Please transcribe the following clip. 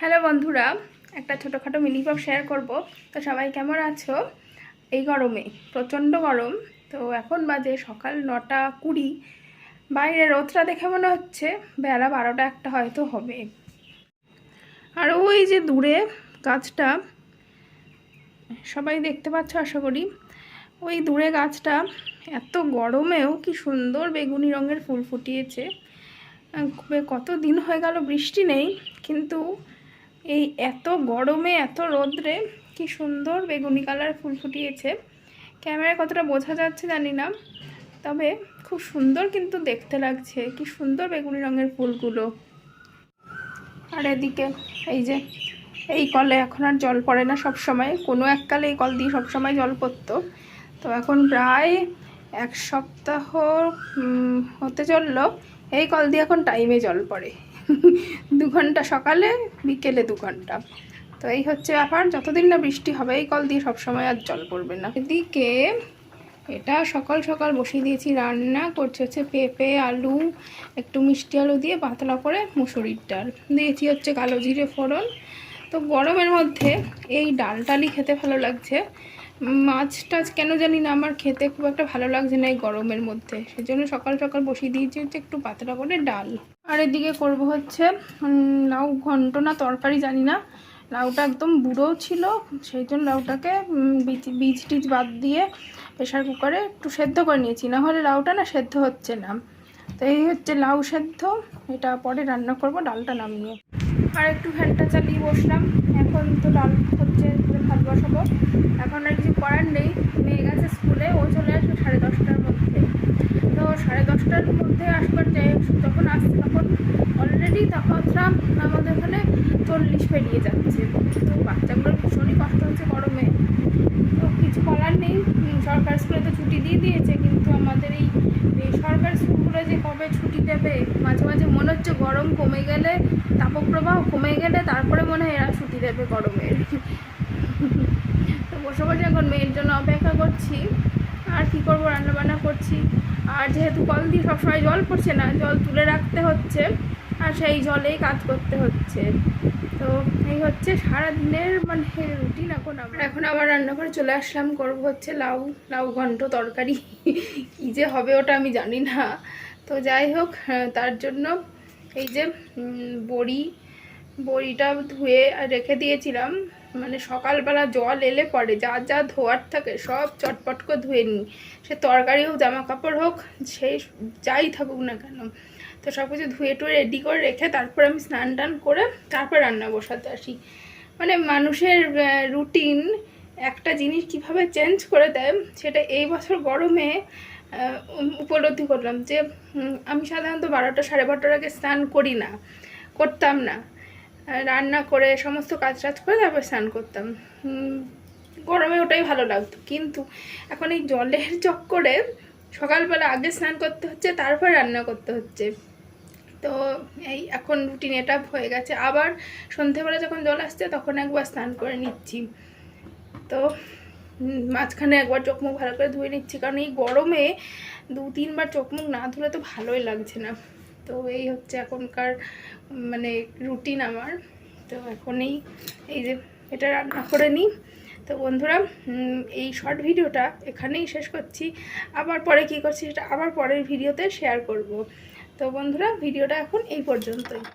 Hello বন্ধুরা, একটা ছোটোখাটো মিনি ব্লগ শেয়ার করব। তো সবাই কেমন আছো? এই গরমে, প্রচণ্ড গরম। তো এখন বাজে সকাল নটা কুড়ি। বাইরে রোদটা দেখে মনে হচ্ছে বেলা বারোটা একটা হয়তো হবে। আর ওই যে দূরে গাছটা, সবাই দেখতে পাচ্ছ আশা করি, ওই দূরে গাছটা এত গরমেও কি সুন্দর বেগুনি রঙের ফুল ফুটিয়েছে। কত দিন হয়ে গেল বৃষ্টি নেই, কিন্তু এই এত গরমে, এত রোদ্রে কি সুন্দর বেগুনি কালার ফুল ফুটিয়েছে। ক্যামেরায় কতটা বোঝা যাচ্ছে জানি না, তবে খুব সুন্দর কিন্তু দেখতে লাগছে, কি সুন্দর বেগুনি রঙের ফুলগুলো। আর এদিকে এই যে, এই কলে এখন আর জল পড়ে না সব সময় কোনো এককালে এই কল দিয়ে সবসময় জল পড়তো। তো এখন প্রায় এক সপ্তাহ হতে চলল, এই কল দিয়ে এখন টাইমে জল পড়ে। দু ঘণ্টা সকালে, বিকেলে দু ঘণ্টা। তো এই হচ্ছে ব্যাপার, যতদিন না বৃষ্টি হবে, এই কল দিয়ে সবসময় আর জল পড়বে না। এদিকে এটা সকাল সকাল বসিয়ে দিয়েছি রান্না, করছে হচ্ছে পেঁপে, আলু, একটু মিষ্টি আলু দিয়ে পাতলা করে মুসুরির ডাল। দিয়েছি হচ্ছে কালো জিরে ফোড়ন। তো গরমের মধ্যে এই ডালটালি খেতে ভালো লাগছে। মাছ টাছ কেন জানি না, আমার খেতে খুব একটা ভালো লাগছে না এই গরমের মধ্যে। সেজন্য সকাল সকাল বসিয়ে দিয়েছি হচ্ছে একটু পাতলা করে ডাল। আর এদিকে করব হচ্ছে লাউ ঘন্ট না তরকারি জানি না। লাউটা একদম বুড়ো ছিল, সেই জন্য লাউটাকে বীজ বীজ টিজ বাদ দিয়ে প্রেশার কুকারে একটু সেদ্ধ করে নিয়েছি। না হলে লাউটা না সেদ্ধ হচ্ছে না। তো এই হচ্ছে লাউ সেদ্ধ, এটা পরে রান্না করব, ডালটা নামিয়ে। আর একটু ফ্যানটা চালিয়ে বসলাম। এখন তো ডাল হচ্ছে ভাত বসাবো। এখন আর কিছু করার নেই। মেয়ে গেছে স্কুলে, ও চলে আসবে সাড়ে দশটার মধ্যে। তো সাড়ে দশটার মধ্যে আসবার যখন আসছে, তখন অলরেডি তাপমাত্রা আমাদের ওখানে চল্লিশ পেরিয়ে যাচ্ছে। তো বাচ্চাগুলোর ভীষণই কষ্ট হচ্ছে গরমে তো কিছু করার নেই। সরকার স্কুলে তো ছুটি দিয়ে দিয়েছে, কিন্তু আমাদের এই বেসরকারি স্কুলগুলো যে কবে ছুটি দেবে, মাঝে মাঝে মনে হচ্ছে গরম কমে গেলে, তাপপ্রবাহ কমে গেলে, তারপরে মনে হয় এরা ছুটি দেবে গরমের তো বসে বসে এখন মেয়ের জন্য অপেক্ষা করছি। আর কি করব? রান্নাবান্না করছি। আর যেহেতু কল দিয়ে সবসময় জল পড়ছে না, জল তুলে রাখতে হচ্ছে। আর সেই জলেই কাজ করতে হচ্ছে। তো এই হচ্ছে সারাদিনের মানে রুটিন এখন আমরা। এখন আবার রান্নাঘরে চলে আসলাম, করব হচ্ছে লাউ লাউ ঘন্ট তরকারি। কী যে হবে ওটা আমি জানি না। তো যাই হোক তার জন্য এই যে বড়ি, বড়িটা ধুয়ে রেখে দিয়েছিলাম। মানে সকালবেলা জল এলে পরে যা যা ধোয়ার থাকে সব চটপট করে ধুয়ে নিই। সে তরকারি হোক জামা কাপড় হোক সেই যাই থাকুক না কেন। তো সব কিছু ধুয়ে টুয়ে রেডি করে রেখে তারপর আমি স্নান টান করে তারপর রান্না বসাতে আসি। মানে মানুষের রুটিন একটা জিনিস কীভাবে চেঞ্জ করে দেয় সেটা এই বছর গরমে উপলব্ধি করলাম যে আমি সাধারণত বারোটা সাড়ে বারোটার আগে স্নান করি না, করতাম না। রান্না করে, সমস্ত কাজ টাজ করে তারপর স্নান করতাম। গরমে ওটাই ভালো লাগতো। কিন্তু এখন এই জলের চক্করে সকালবেলা আগে স্নান করতে হচ্ছে, তারপর রান্না করতে হচ্ছে। তো এই এখন রুটিন এটা হয়ে গেছে। আবার সন্ধেবেলা যখন জল আসছে, তখন একবার স্নান করে নিচ্ছি। তো মাঝখানে একবার চোখ মুখ ভালো করে ধুয়ে নিচ্ছি। কারণ এই গরমে দু তিনবার চোখ মুখ না ধুলে তো ভালোই লাগছে না। তো এই হচ্ছে এখনকার মানে রুটিন আমার। তো এখন এই এই যে এটা রান্না করে নিই। তো বন্ধুরা এই শর্ট ভিডিওটা এখানেই শেষ করছি। আবার পরে কি করছি সেটা আবার পরের ভিডিওতে শেয়ার করব। তো বন্ধুরা ভিডিওটা এখন এই পর্যন্তই।